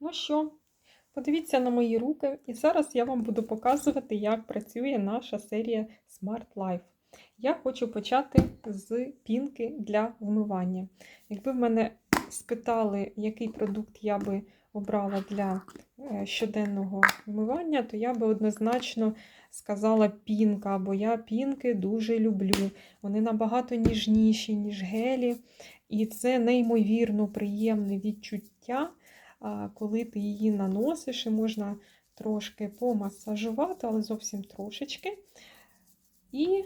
Ну що, подивіться на мої руки, і зараз я вам буду показувати, як працює наша серія Smart Life. Я хочу почати з пінки для вмивання. Якби в мене спитали, який продукт я би обрала для е, щоденного вмивання, то я би однозначно сказала пінка, бо я пінки дуже люблю. Вони набагато ніжніші, ніж гелі, і це неймовірно приємне відчуття коли ти її наносиш, і можна трошки помасажувати, але зовсім трошечки. І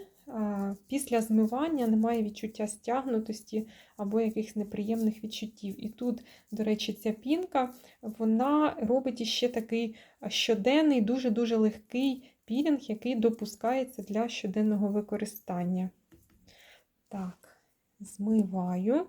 після змивання немає відчуття стягнутості або якихось неприємних відчуттів. І тут, до речі, ця пінка вона робить іще такий щоденний, дуже-дуже легкий пілінг, який допускається для щоденного використання. Так, змиваю.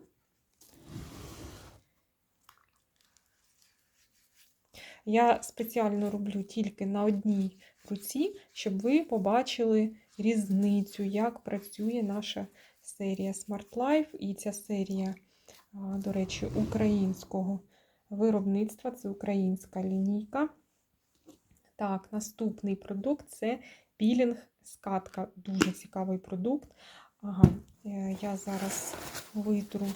Я спеціально роблю тільки на одній руці, щоб ви побачили різницю, як працює наша серія Smart Life. І ця серія, до речі, українського виробництва це українська лінійка. Так, наступний продукт це пілінг скатка. Дуже цікавий продукт. Ага, е, я зараз витру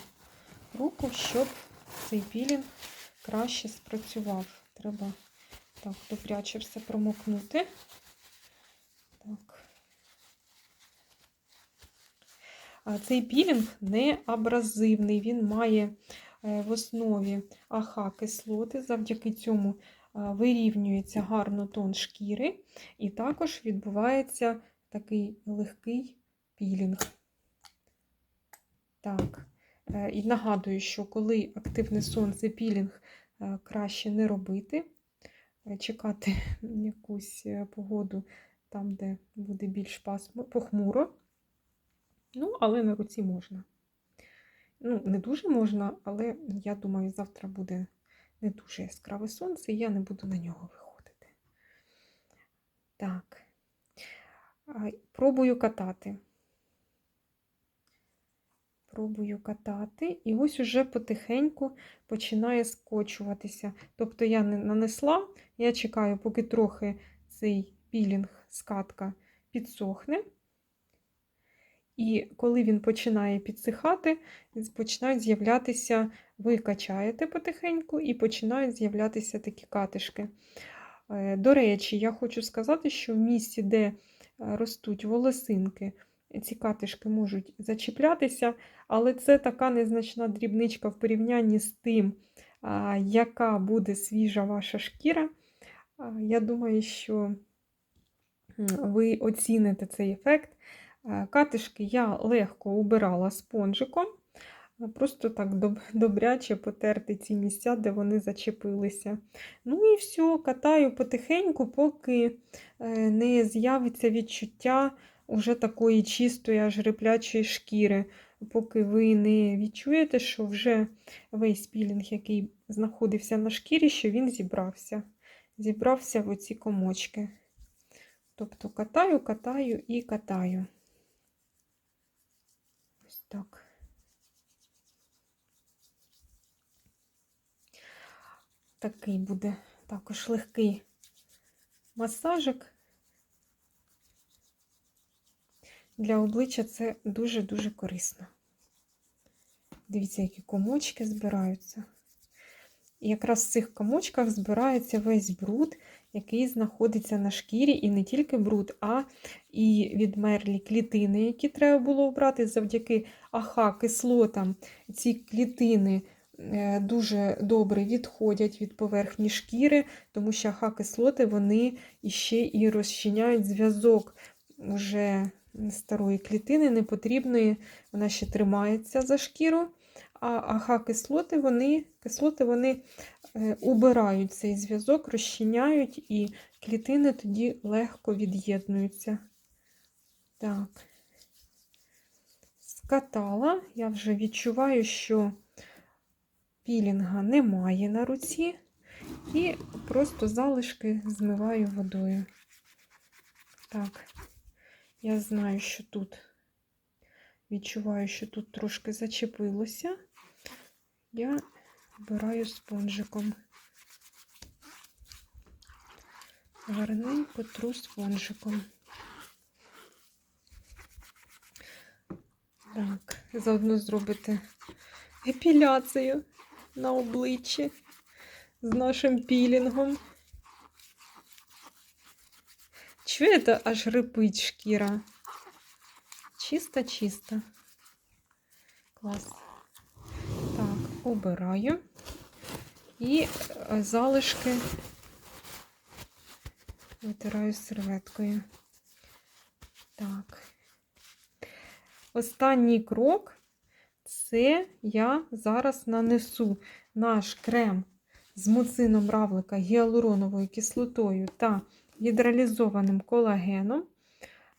руку, щоб цей пілінг краще спрацював. Треба так, добряче все промокнути. Так. А Цей пілінг не абразивний, він має е, в основі АХ-кислоти, завдяки цьому вирівнюється гарно тон шкіри, і також відбувається такий легкий пілінг. Так, е, і нагадую, що коли активне сонце пілінг краще не робити, е, чекати якусь е, погоду там, де буде більш похмуро. Ну, але на руці можна. Ну, не дуже можна, але я думаю, завтра буде не дуже яскраве сонце, і я не буду на нього виходити. Так, пробую катати пробую катати, і ось уже потихеньку починає скочуватися. Тобто я не нанесла, я чекаю, поки трохи цей пілінг, скатка підсохне. І коли він починає підсихати, починають з'являтися, ви качаєте потихеньку, і починають з'являтися такі катишки. Е, до речі, я хочу сказати, що в місці, де е, ростуть волосинки, ці катишки можуть зачіплятися, але це така незначна дрібничка в порівнянні з тим, яка буде свіжа ваша шкіра. Я думаю, що ви оціните цей ефект. Катишки я легко убирала спонжиком, просто так добряче потерти ці місця, де вони зачепилися. Ну і все, катаю потихеньку, поки е, не з'явиться відчуття уже такої чистої, аж риплячої шкіри, поки ви не відчуєте, що вже весь пілінг, який знаходився на шкірі, що він зібрався. Зібрався в оці комочки. Тобто катаю, катаю і катаю. Ось так. Такий буде також легкий масажик. Для обличчя це дуже-дуже корисно. Дивіться, які комочки збираються. І якраз в цих комочках збирається весь бруд, який знаходиться на шкірі, і не тільки бруд, а і відмерлі клітини, які треба було обрати завдяки АХ-кислотам. Ці клітини е, дуже добре відходять від поверхні шкіри, тому що АХ-кислоти вони іще і розчиняють зв'язок уже старої клітини, непотрібної, вона ще тримається за шкіру, а АХ-кислоти вони кислоти вони е, убирають цей зв'язок, розчиняють, і клітини тоді легко від'єднуються. Так, скатала, я вже відчуваю, що пілінга немає на руці, і просто залишки змиваю водою. Так. Я знаю, що тут відчуваю, що тут трошки зачепилося. Я вбираю спонжиком. гарненько тру спонжиком. Так, заодно зробити епіляцію на обличчі з нашим пілінгом. Чуєте, аж рипить шкіра. Чиста-чиста. Клас. Так, обираю. І е, залишки витираю серветкою. Так. Останній крок це я зараз нанесу наш крем з муцином равлика гіалуроновою кислотою та гідралізованим колагеном.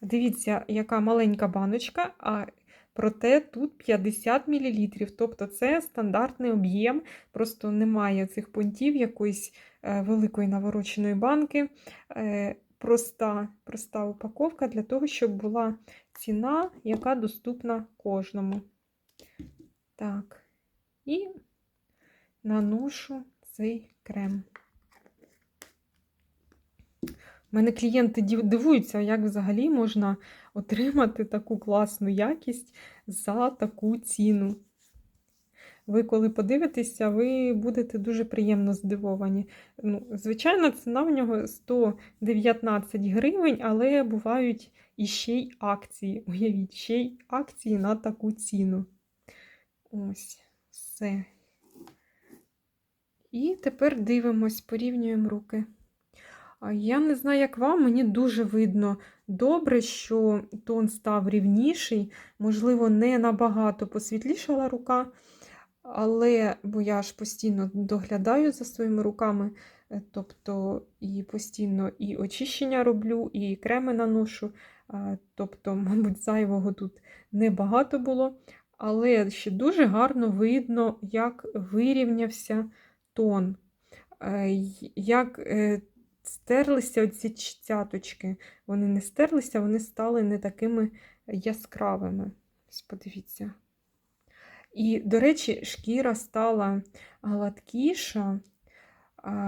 Дивіться, яка маленька баночка, а проте тут 50 мл. Тобто це стандартний об'єм, просто немає цих понтів якоїсь е, великої навороченої банки. Е, Проста, проста упаковка для того, щоб була ціна, яка доступна кожному. Так, і наношу цей крем. Мене клієнти дивуються, як взагалі можна отримати таку класну якість за таку ціну. Ви, коли подивитеся, ви будете дуже приємно здивовані. Ну, звичайно, ціна в нього 119 гривень, але бувають іще й акції. Уявіть, ще й акції на таку ціну. Ось, все. І тепер дивимось, порівнюємо руки. Я не знаю, як вам, мені дуже видно добре, що тон став рівніший, можливо, не набагато посвітлішала рука, але бо я ж постійно доглядаю за своїми руками, е, тобто і постійно і очищення роблю, і креми наношу. Тобто, мабуть, зайвого тут небагато було. Але ще дуже гарно видно, як вирівнявся тон, е, як е, стерлися оці цяточки. Вони не стерлися, вони стали не такими яскравими. Ось. І, до речі, шкіра стала гладкіша,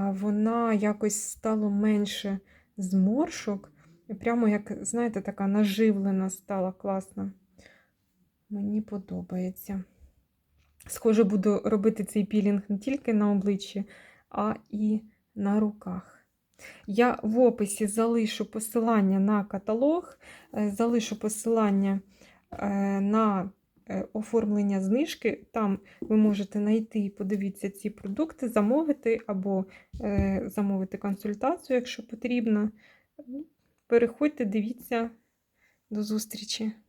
вона якось стало менше зморшок. Прямо, як, знаєте, така наживлена стала класна. Мені подобається. Схоже, буду робити цей пілінг не тільки на обличчі, а і на руках. Я в описі залишу посилання на каталог, е, залишу посилання е, на е, оформлення знижки. Там ви можете знайти і подивитися ці продукти, замовити або замовити консультацію, якщо потрібно. Переходьте, дивіться. До зустрічі!